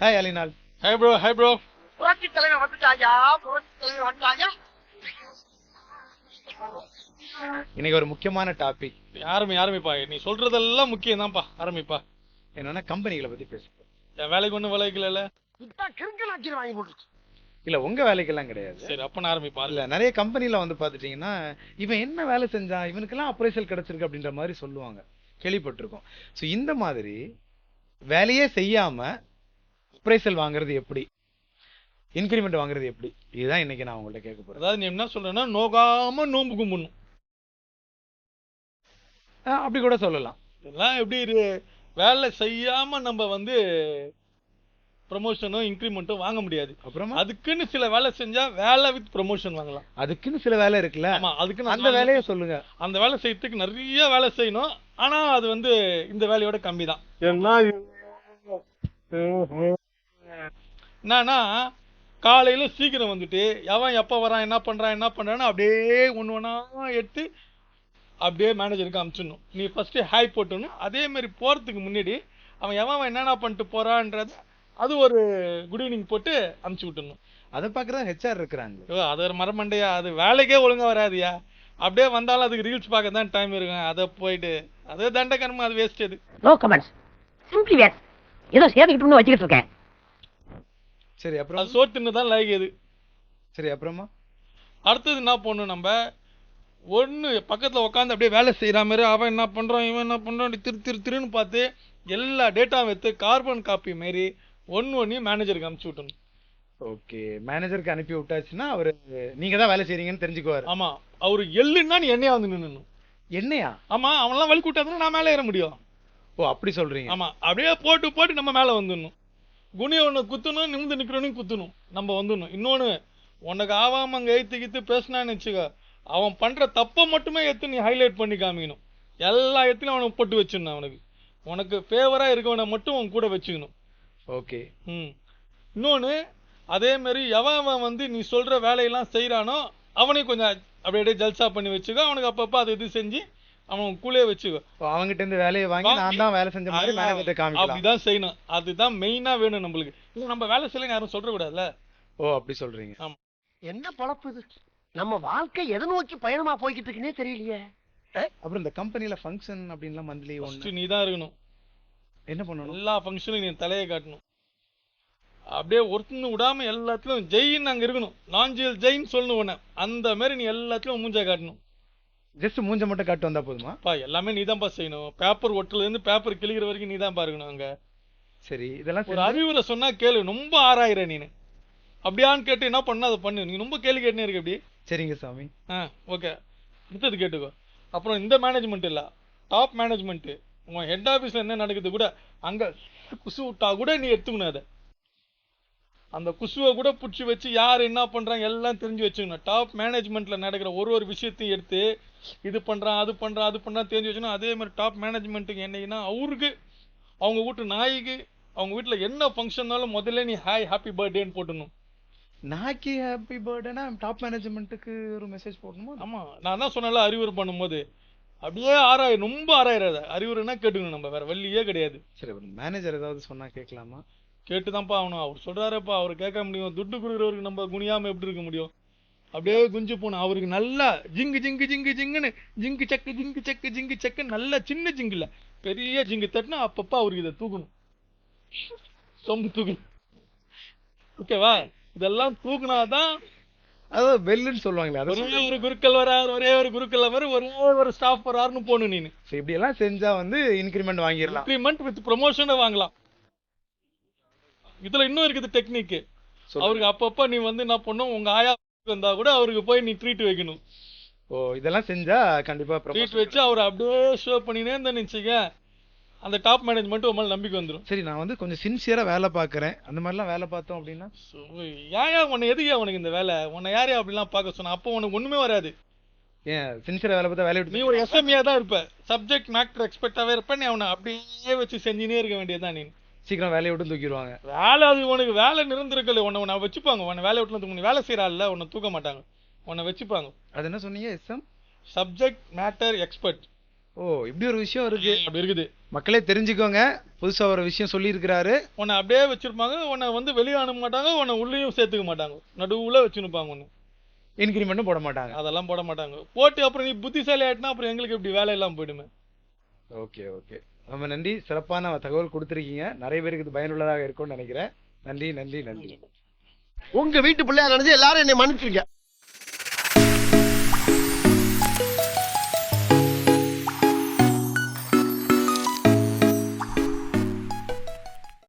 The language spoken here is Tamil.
ஹாய் அலினால் ஹாய் ப்ரோ ஹாய் ப்ரோ புரட்சி தலைவர் வந்துட்டாயா புரட்சி தலைவர் வந்துட்டாயா இன்னைக்கு ஒரு முக்கியமான டாபிக் யாருமே யாருமேப்பா? நீ சொல்றதெல்லாம் முக்கியம் தான்ப்பா ஆரம்பிப்பா. என்னன்னா கம்பெனிகளை பத்தி பேசுவோம். என் வேலைக்கு ஒண்ணும் வேலைக்கு இல்ல கிருங்கல் ஆக்கிரி வாங்கி போட்டுருக்கு இல்ல உங்க வேலைக்கெல்லாம் கிடையாது. சரி அப்ப நான் ஆரம்பிப்பா இல்ல நிறைய கம்பெனில வந்து பாத்துட்டீங்கன்னா இவன் என்ன வேலை செஞ்சான் இவனுக்கெல்லாம் அப்ரைசல் கிடைச்சிருக்கு அப்படின்ற மாதிரி சொல்லுவாங்க. கேள்விப்பட்டிருக்கோம். சோ இந்த மாதிரி வேலையே செய்யாம அப்ரைசல் வாங்குறது எப்படி? இன்கிரிமெண்ட் வாங்குறது எப்படி? இதுதான் இன்னைக்கு நான் உங்கள்ட்ட கேட்க போறேன். அதாவது நீ என்ன சொல்றேன்னா நோகாம நோம்பு கும்பிடணும். ஆ, அப்படி கூட சொல்லலாம். இதெல்லாம் எப்படி வேலை செய்யாம நம்ம வந்து ப்ரமோஷனும் இன்க்ரிமெண்ட்டும் வாங்க முடியாது. அப்புறமா? அதுக்குன்னு சில வேலை செஞ்சா வேலை வித் ப்ரமோஷன் வாங்கலாம். அதுக்குன்னு சில வேலை இருக்குல்ல? ஆமா அதுக்குன்னு அந்த வேலையை சொல்லுங்க. அந்த வேலை செய்யறதுக்கு நிறைய வேலை செய்யணும். ஆனா அது வந்து இந்த வேலையோட கம்மி தான். என்னன்னா காலையில சீக்கிரம் வந்துட்டு எவன் எப்ப வரான் என்ன பண்றான் என்ன பண்றான்னு அப்படியே ஒண்ணு ஒண்ணா எடுத்து அப்படியே மேனேஜருக்கு அனுப்பிச்சிடணும் நீ ஃபர்ஸ்ட் ஹாய் போட்டணும் அதே மாதிரி போறதுக்கு முன்னாடி அவன் எவன் அவன் என்னென்ன பண்ணிட்டு போறான்றது அது ஒரு குட் ஈவினிங் போட்டு அனுப்பிச்சு விட்டுணும் அதை பாக்குறதா ஹெச்ஆர் இருக்கிறாங்க. அது ஒரு மரமண்டையா அது வேலைக்கே ஒழுங்கா வராதுயா. அப்படியே வந்தாலும் அதுக்கு ரீல்ஸ் பார்க்க தான் டைம் இருக்கும். அதை போயிட்டு அது தண்டக்கரமா அது வேஸ்ட் அது நோ கமெண்ட்ஸ் சிம்பிளி வேர் ஏதோ சேர்த்துக்கிட்டோம்னு வச்சுக்கிட்டு இருக்கேன். சரி அப்புறம்? அது சோத்துன்னு தான் லாய்க்குது சரி அப்புறமா? அடுத்தது என்ன பண்ணணும் நம்ம? ஒன்று பக்கத்தில் உட்காந்து அப்படியே வேலை செய்கிற மாதிரி அவன் என்ன பண்ணுறான் இவன் என்ன பண்ணுறான் திரு திரு திருன்னு பார்த்து எல்லா டேட்டாவும் எடுத்து கார்பன் காப்பி மாரி ஒன்று ஒன்றையும் மேனேஜருக்கு அனுப்பிச்சு விட்டணும். ஓகே மேனேஜருக்கு அனுப்பி விட்டாச்சுன்னா அவரு நீங்க தான் வேலை செய்றீங்கன்னு தெரிஞ்சுக்குவாரு. ஆமாம் அவர் எள்ளுன்னா நீ என்னையா வந்து நின்னுணும் என்னையா? ஆமாம் அவன்லாம் வழி கூட்டாதான் நான் மேலே ஏற முடியும். ஓ அப்படி சொல்றீங்க. ஆமாம் அப்படியே போட்டு போட்டு நம்ம மேலே வந்துடணும். குனி ஒன்று குத்தணும் நிமிந்து நிற்கிறவனையும் குத்தணும். நம்ம வந்துடணும். இன்னொன்று உனக்கு ஆவாம அங்கே ஏத்து கித்து பேசினான்னு வச்சுக்கோ அவன் பண்ற தப்பை மட்டுமே எடுத்து நீ ஹைலைட் பண்ணி காமிக்கணும். எல்லா இடத்துலையும் அவனுக்கு போட்டு வச்சிடணும் அவனுக்கு. உனக்கு ஃபேவரா இருக்கவனை மட்டும் அவன் கூட வச்சுக்கணும். ஓகே. ம். இன்னொன்று அதே மாதிரி எவன் அவன் வந்து நீ சொல்ற வேலையெல்லாம் செய்றானோ அவனையும் கொஞ்சம் அப்படியே அப்படியே ஜல்சா பண்ணி வச்சுக்கோ. அவனுக்கு அப்பப்போ அது இது செஞ்சு அவன் கூலே வச்சுக்கோ. அவங்ககிட்ட இருந்து வேலையை வாங்கி நான் தான் வேலை செஞ்ச மாதிரி மேனேஜர்கிட்ட காமிக்கலாம். அப்படிதான் செய்யணும். அதுதான் மெயினா வேணும் நம்மளுக்கு. இல்ல நம்ம வேலை செய்யலன்னு யாரும் சொல்ற ஓ அப்படி சொல்றீங்க. என்ன பொழப்பு இது? நம்ம வாழ்க்கை எதை நோக்கி பயணமா போய்கிட்டு இருக்குன்னே தெரியலையே. அப்புறம் இந்த கம்பெனில ஃபங்க்ஷன் அப்படின்லாம் மந்த்லி ஒன்று நீ தான் இருக்கணும். என்ன பண்ணணும்? எல்லா ஃபங்க்ஷனும் நீ தலையை காட்டணும். அப்படியே ஒருத்தன்னு விடாம எல்லாத்துலயும் ஜெயின்னு அங்க இருக்கணும். நாஞ்சியல் ஜெயின் சொல்லணும் உன்னை. அந்த மாதிரி நீ எல்லாத்துலயும் மூஞ்ச காட்டணும். ஜஸ்ட் மூஞ்ச மட்டும் காட்டு வந்தா போதுமா? பா எல்லாமே நீ தான்ப்பா செய்யணும். பேப்பர் ஒட்டுல இருந்து பேப்பர் கிழிக்கிற வரைக்கும் நீ தான் பாருக்கணும் அங்க. சரி இதெல்லாம் ஒரு அறிவுரை சொன்னா கேளு. ரொம்ப ஆராயிர நீனு அப்படியான்னு கேட்டு என்ன பண்ண அதை பண்ணு. நீ ரொம்ப கேள்வி கேட்டுனே இருக்க அப்படி சரிங்க சாமி. ஆ ஓகே. அடுத்தது கேட்டுக்கோ. அப்புறம் இந்த மேனேஜ்மெண்ட் இல்ல. டாப் மேனேஜ்மெண்ட் உன் ஹெட் ஆபீஸ்ல என்ன நடக்குது கூட அங்க குசு விட்டா கூட நீ எடுத்துக்கணும் அதை. அந்த குசுவை கூட பிடிச்சி வச்சு யார் என்ன பண்றாங்க எல்லாம் தெரிஞ்சு வச்சுக்கணும். டாப் மேனேஜ்மெண்ட்ல நடக்கிற ஒரு ஒரு விஷயத்தையும் எடுத்து இது பண்றான் அது பண்றான் அது பண்றான் தெரிஞ்சு வச்சுக்கணும் அதே மாதிரி டாப் மேனேஜ்மெண்ட்டுக்கு என்னைக்குன்னா அவருக்கு அவங்க வீட்டு நாய்க்கு அவங்க வீட்டுல என்ன ஃபங்க்ஷன்னாலும் முதல்ல நீ ஹாய் ஹாப்பி பர்த்டேன்னு போட்டணும். நாக்கி ஹாப்பி பர்த்டேனா டாப் மேனேஜ்மெண்ட்டுக்கு ஒரு மெசேஜ் போடணுமா? ஆமா நான் தான் சொன்னல அறிவுரை பண்ணும்போது. அப்படியே ஆராய் ரொம்ப ஆராயிராத அறிவுரைனா கேட்டுக்கணும் நம்ம வேற வழியே கிடையாது. சரி மேனேஜர் ஏதாவது சொன்னா கேட்கலாமா? கேட்டுதான்ப்பா ஆகணும் அவர் சொல்றாருப்பா அவர் கேட்க முடியும். துட்டு கொடுக்குறவருக்கு நம்ம குனியாம எப்படி இருக்க முடியும்? அப்படியே குஞ்சு போகணும் அவருக்கு நல்லா ஜிங்கு ஜிங்கு ஜிங்கு ஜிங்குன்னு ஜிங்கு சக்கு ஜிங்கு சக்கு ஜிங்கு சக்கு நல்ல சின்ன ஜிங்கு இல்ல பெரிய ஜிங்கு தட்டினா அப்பப்ப அவருக்கு இதை தூக்கணும். சொம்பு தூக்கணும். ஓகேவா? இதெல்லாம் தூக்குனாதான் அதாவது பெல்லுன்னு சொல்லுவாங்களே ஒரே ஒரு குருக்கள் வராரு ஒரே ஒரு குருக்கள் வர ஒரே ஒரு ஸ்டாஃப் வராருன்னு போகணும் நீனு. சரி இப்படி எல்லாம் செஞ்சா வந்து இன்கிரிமெண்ட் வாங்கிடலாம். இன்க்ரிமெண்ட் வித் ப்ரொமோஷனை வாங்கலாம். இதுல இன்னும் இருக்குது டெக்னிக் சொல்லுங்க. அவருக்கு அப்பப்ப நீ வந்து என்ன பண்ணும் உங்க ஆயா வந்தா கூட அவருக்கு போய் நீ ட்ரீட் வைக்கணும். ஓ இதெல்லாம் செஞ்சா கண்டிப்பா ட்ரீட் வச்சு அவர் அப்படியே ஷோ பண்ணினே இருந்தேன்னு வச்சுக்க அந்த டாப் மேனேஜ்மெண்ட் உன் மேல நம்பிக்கை வந்துடும் சரி நான் வந்து கொஞ்சம் சின்சியரா வேலை பார்க்கறேன். அந்த மாதிரிலாம் வேலை பார்த்தோம் அப்படின்னா? ஏன் உன்னை எதுக்கு உனக்கு இந்த வேலை? உன்னை யாரையா அப்படிலாம் பார்க்க சொன்னா அப்போ உனக்கு ஒண்ணுமே வராது. ஏன் சின்சியரா வேலை பார்த்தா வேலையை நீ விட்டு ஒரு எஸ்எம்ஏ தான் இருப்ப. சப்ஜெக்ட் மேக்டர் எக்ஸ்பெக்டாவே இருப்ப. நீ அவனை அப்படியே வச்சு செஞ்சுனே இருக்க வேண்டியதுதான் நீ. சீக்கிரம் வேலையை விட்டு தூக்கிடுவாங்க. வேலை அது உனக்கு வேலை நிரந்தரக்கல உன்னை உன்னை வச்சுப்பாங்க. உன்னை வேலை விட்டு தூக்க வேலை செய்யறாள்ல உன்னை தூக்க மாட்டாங்க. உன்னை வச்சுப்பாங்க. அது என்ன சொன்னீங்க எஸ்எம் சப்ஜெக்ட் மேட்டர் எக்ஸ்பர்ட் ஓ இப்படி ஒரு விஷயம் இருக்கு. அப்படி இருக்குது. மக்களே தெரிஞ்சுக்கோங்க. புதுசா ஒரு விஷயம் சொல்லியிருக்கிறாரு. உன்னை அப்படியே வச்சிருப்பாங்க உன்னை வந்து வெளியே அனுப்ப மாட்டாங்க உன்னை உள்ளேயும் சேர்த்துக்க மாட்டாங்க. நடுவுல வச்சுருப்பாங்க உன்னை. இன்கிரிமெண்ட்டும் போட மாட்டாங்க. அதெல்லாம் போட மாட்டாங்க. போட்டு அப்புறம் நீ புத்திசாலி ஆயிட்டுனா அப்புறம் எங்களுக்கு இப்படி வேலை எல்லாம் போயிடுமே. Okay okay. ரொம்ப நன்றி. சிறப்பான தகவல் கொடுத்துருக்கீங்க. நிறைய பேருக்கு இது பயனுள்ளதாக இருக்கும்னு நினைக்கிறேன். நன்றி நன்றி நன்றி. உங்க வீட்டு பிள்ளையா நினைச்சு எல்லாரும் என்னை மன்னிச்சிருங்க.